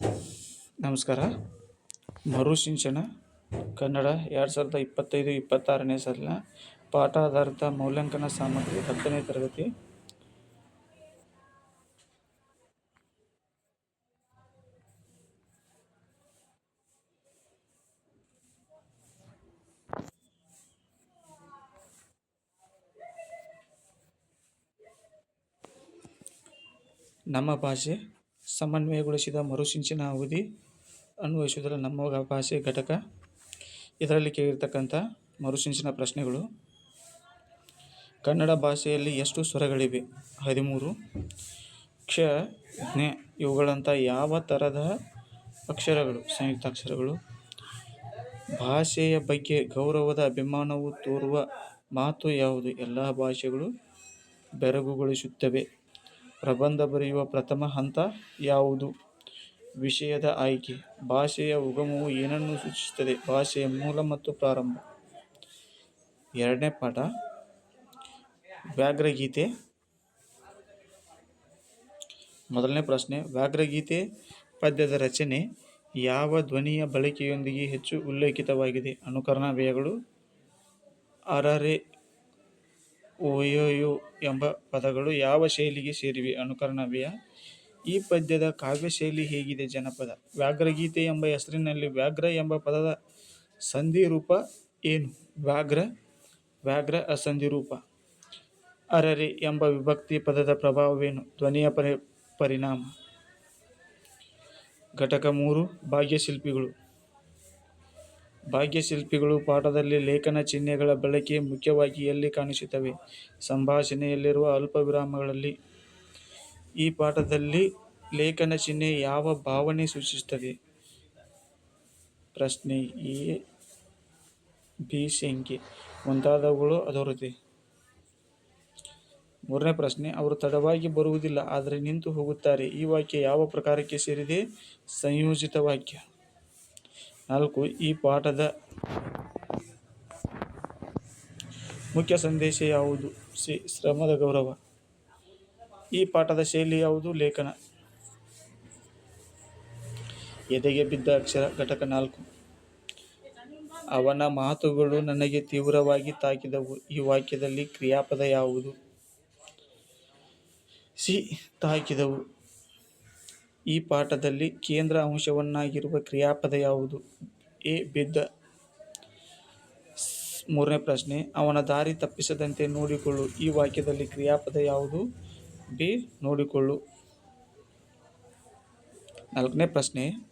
ನಮಸ್ಕಾರ. ಮರುಶಿಂಚನ ಕನ್ನಡ ಎರಡು ಸಾವಿರದ ಇಪ್ಪತ್ತೈದು ಇಪ್ಪತ್ತಾರನೇ ಸಾಲಿನ ಪಾಠ ಆಧಾರಿತ ಮೌಲ್ಯಾಂಕನ ಸಾಮಗ್ರಿ ಹತ್ತನೇ ತರಗತಿ. ನಮ್ಮ ಭಾಷೆ ಸಮನ್ವಯಗೊಳಿಸಿದ ಮರುಸಿಂಚನ ಅವಧಿ ಅನ್ವಯಿಸುವುದರ ನಮ್ಮ ಭಾಷೆ ಘಟಕ. ಇದರಲ್ಲಿ ಕೇಳಿರ್ತಕ್ಕಂಥ ಮರುಸಿಂಚನ ಪ್ರಶ್ನೆಗಳು. ಕನ್ನಡ ಭಾಷೆಯಲ್ಲಿ ಎಷ್ಟು ಸ್ವರಗಳಿವೆ? ಹದಿಮೂರು. ಕ್ಷ, ಜ್ಞೆ ಇವುಗಳಂಥ ಯಾವ ಥರದ ಅಕ್ಷರಗಳು? ಸಂಯುಕ್ತ ಅಕ್ಷರಗಳು. ಭಾಷೆಯ ಬಗ್ಗೆ ಗೌರವದ ಅಭಿಮಾನವು ತೋರುವ ಮಾತು ಯಾವುದು? ಎಲ್ಲ ಭಾಷೆಗಳು ಬೆರಗುಗೊಳಿಸುತ್ತವೆ. ಪ್ರಬಂಧ ಬರೆಯುವ ಪ್ರಥಮ ಹಂತ ಯಾವುದು? ವಿಷಯದ ಆಯ್ಕೆ. ಭಾಷೆಯ ಉಗಮವು ಏನನ್ನು ಸೂಚಿಸುತ್ತದೆ? ಭಾಷೆಯ ಮೂಲ ಮತ್ತು ಪ್ರಾರಂಭ. ಎರಡನೇ ಪಾಠ. ವ್ಯಾಘ್ರಗೀತೆ. ಮೊದಲನೇ ಪ್ರಶ್ನೆ. ವ್ಯಾಘ್ರಗೀತೆ ಪದ್ಯದ ರಚನೆ ಯಾವ ಧ್ವನಿಯ ಬಳಕೆಯೊಂದಿಗೆ ಹೆಚ್ಚು ಉಲ್ಲೇಖಿತವಾಗಿದೆ? ಅನುಕರಣ ವ್ಯಯಗಳು. ಅರರೆ ಓಯೋಯೋ ಎಂಬ ಪದಗಳು ಯಾವ ಶೈಲಿಗೆ ಸೇರಿವೆ? ಅನುಕರಣವೆಯ ಈ ಪದ್ಯದ ಕಾವ್ಯ ಶೈಲಿ ಹೇಗಿದೆ? ಜನಪದ. ವ್ಯಾಘ್ರಗೀತೆ ಎಂಬ ಹೆಸರಿನಲ್ಲಿ ವ್ಯಾಘ್ರ ಎಂಬ ಪದದ ಸಂಧಿ ರೂಪ ಏನು? ವ್ಯಾಘ್ರ ವ್ಯಾಘ್ರ ಅಸಂಧಿ ರೂಪ ಅರರೆ ಎಂಬ ವಿಭಕ್ತಿ ಪದದ ಪ್ರಭಾವವೇನು? ಧ್ವನಿಯ ಪರಿ, ಪರಿಣಾಮ. ಘಟಕ ಮೂರು, ಭಾಗ್ಯಶಿಲ್ಪಿಗಳು. ಭಾಗ್ಯಶಿಲ್ಪಿಗಳು ಪಾಠದಲ್ಲಿ ಲೇಖನ ಚಿಹ್ನೆಗಳ ಬಳಕೆ ಮುಖ್ಯವಾಗಿ ಎಲ್ಲಿ ಕಾಣಿಸುತ್ತವೆ? ಸಂಭಾಷಣೆಯಲ್ಲಿರುವ ಅಲ್ಪ ವಿರಾಮಗಳಲ್ಲಿ ಈ ಪಾಠದಲ್ಲಿ ಲೇಖನ ಚಿಹ್ನೆ ಯಾವ ಭಾವನೆ ಸೂಚಿಸುತ್ತದೆ? ಪ್ರಶ್ನೆ ಎ. ಬಿ. ಸಂಖ್ಯೆ ಮುಂತಾದವುಗಳು ಅದರದೇ ಮೂರನೇ ಪ್ರಶ್ನೆ, ಅವರು ತಡವಾಗಿ ಬರುವುದಿಲ್ಲ, ಆದರೆ ನಿಂತು ಹೋಗುತ್ತಾರೆ. ಈ ವಾಕ್ಯ ಯಾವ ಪ್ರಕಾರಕ್ಕೆ ಸೇರಿದೆ? ಸಂಯೋಜಿತ ವಾಕ್ಯ. ನಾಲ್ಕು, ಈ ಪಾಠದ ಮುಖ್ಯ ಸಂದೇಶ ಯಾವುದು? ಸಿ, ಶ್ರಮದ ಗೌರವ. ಈ ಪಾಠದ ಶೈಲಿ ಯಾವುದು? ಲೇಖನ. ಎದೆಗೆ ಬಿದ್ದ ಅಕ್ಷರ, ಘಟಕ ನಾಲ್ಕು. ಅವನ ಮಾತುಗಳು ನನಗೆ ತೀವ್ರವಾಗಿ ತಾಕಿದವು. ಈ ವಾಕ್ಯದಲ್ಲಿ ಕ್ರಿಯಾಪದ ಯಾವುದು? ಸಿ, ತಾಕಿದವು. ಈ ಪಾಠದಲ್ಲಿ ಕೇಂದ್ರ ಅಂಶವನ್ನಾಗಿರುವ ಕ್ರಿಯಾಪದ ಯಾವುದು? ಎ. ಬಿದ್ದ ಮೂರನೇ ಪ್ರಶ್ನೆ. ಅವನ ದಾರಿ ತಪ್ಪಿಸದಂತೆ ನೋಡಿಕೊಳ್ಳು. ಈ ವಾಕ್ಯದಲ್ಲಿ ಕ್ರಿಯಾಪದ ಯಾವುದು? ಬಿ. ನೋಡಿಕೊಳ್ಳು. ನಾಲ್ಕನೇ ಪ್ರಶ್ನೆ.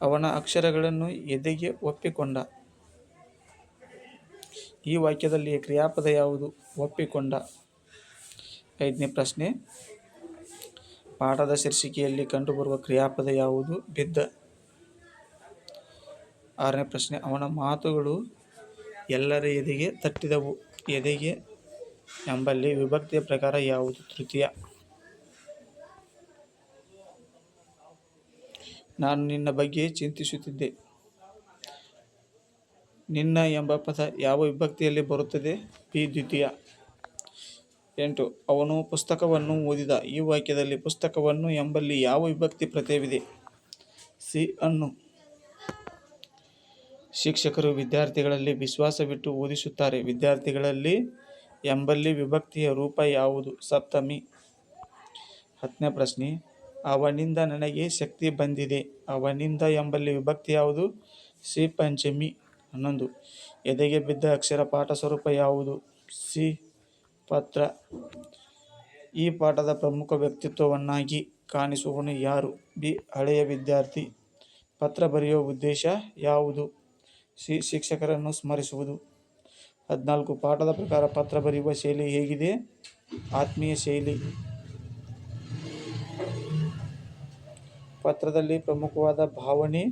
ಅವನ ಅಕ್ಷರಗಳನ್ನು ಎದೆಗೆ ಒಪ್ಪಿಕೊಂಡ? ಈ ವಾಕ್ಯದಲ್ಲಿ ಕ್ರಿಯಾಪದ ಯಾವುದು? ಒಪ್ಪಿಕೊಂಡ. ಐದನೇ ಪ್ರಶ್ನೆ. ಪಾಠದ ಶೀರ್ಷಿಕೆಯಲ್ಲಿ ಕಂಡುಬರುವ ಕ್ರಿಯಾಪದ ಯಾವುದು? ಬಿದ್ದ. ಆರನೇ ಪ್ರಶ್ನೆ. ಅವನ ಮಾತುಗಳು ಎಲ್ಲರ ಎದೆಗೆ ತಟ್ಟಿದವು? ಎದೆಗೆ? ಎಂಬಲ್ಲಿ ವಿಭಕ್ತಿಯ ಪ್ರಕಾರ ಯಾವುದು? ತೃತೀಯ. ನಾನು ನಿನ್ನ ಬಗ್ಗೆ ಚಿಂತಿಸುತ್ತಿದ್ದೆ. ನಿನ್ನ ಎಂಬ ಪದ ಯಾವ ವಿಭಕ್ತಿಯಲ್ಲಿ ಬರುತ್ತದೆ? ಪಿ ದ್ವಿತೀಯ. ಎಂಟು, ಅವನು ಪುಸ್ತಕವನ್ನು ಓದಿದ. ಈ ವಾಕ್ಯದಲ್ಲಿ ಪುಸ್ತಕವನ್ನು ಎಂಬಲ್ಲಿ ಯಾವ ವಿಭಕ್ತಿ ಪ್ರತ್ಯಯವಿದೆ? ಸಿ, ಅನ್ನು. ಶಿಕ್ಷಕರು ವಿದ್ಯಾರ್ಥಿಗಳಲ್ಲಿ ವಿಶ್ವಾಸವಿಟ್ಟು ಓದಿಸುತ್ತಾರೆ. ವಿದ್ಯಾರ್ಥಿಗಳಲ್ಲಿ ಎಂಬಲ್ಲಿ ವಿಭಕ್ತಿಯ ರೂಪ ಯಾವುದು? ಸಪ್ತಮಿ. ಹತ್ತನೇ ಪ್ರಶ್ನೆ. ಅವನಿಂದ ನನಗೆ ಶಕ್ತಿ ಬಂದಿದೆ. ಅವನಿಂದ ಎಂಬಲ್ಲಿ ವಿಭಕ್ತಿ ಯಾವುದು? ಸಿ, ಪಂಚಮಿ. ಹನ್ನೊಂದು. ಎದೆಗೆ ಬಿದ್ದ ಅಕ್ಷರ ಪಾಠ ಸ್ವರೂಪ ಯಾವುದು? ಸಿ ಪತ್ರ. ಈ ಪಾಠದ ಪ್ರಮುಖ ವ್ಯಕ್ತಿತ್ವವನ್ನಾಗಿ ಕಾಣಿಸುವವನು ಯಾರು? ಬಿ. ಹಳೆಯ ವಿದ್ಯಾರ್ಥಿ. ಪತ್ರ ಬರೆಯುವ ಉದ್ದೇಶ ಯಾವುದು? ಸಿ. ಶಿಕ್ಷಕರನ್ನು ಸ್ಮರಿಸುವುದು. ಹದಿನಾಲ್ಕು. ಪಾಠದ ಪ್ರಕಾರ ಪತ್ರ ಬರೆಯುವ ಶೈಲಿ ಹೇಗಿದೆ? ಆತ್ಮೀಯ ಶೈಲಿ. ಪತ್ರದಲ್ಲಿ ಪ್ರಮುಖವಾದ ಭಾವನೆ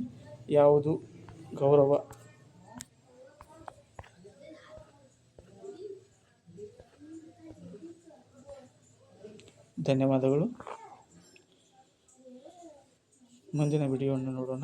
ಯಾವುದು? ಗೌರವ. ಧನ್ಯವಾದಗಳು. ಮುಂದಿನ ವಿಡಿಯೋವನ್ನು ನೋಡೋಣ.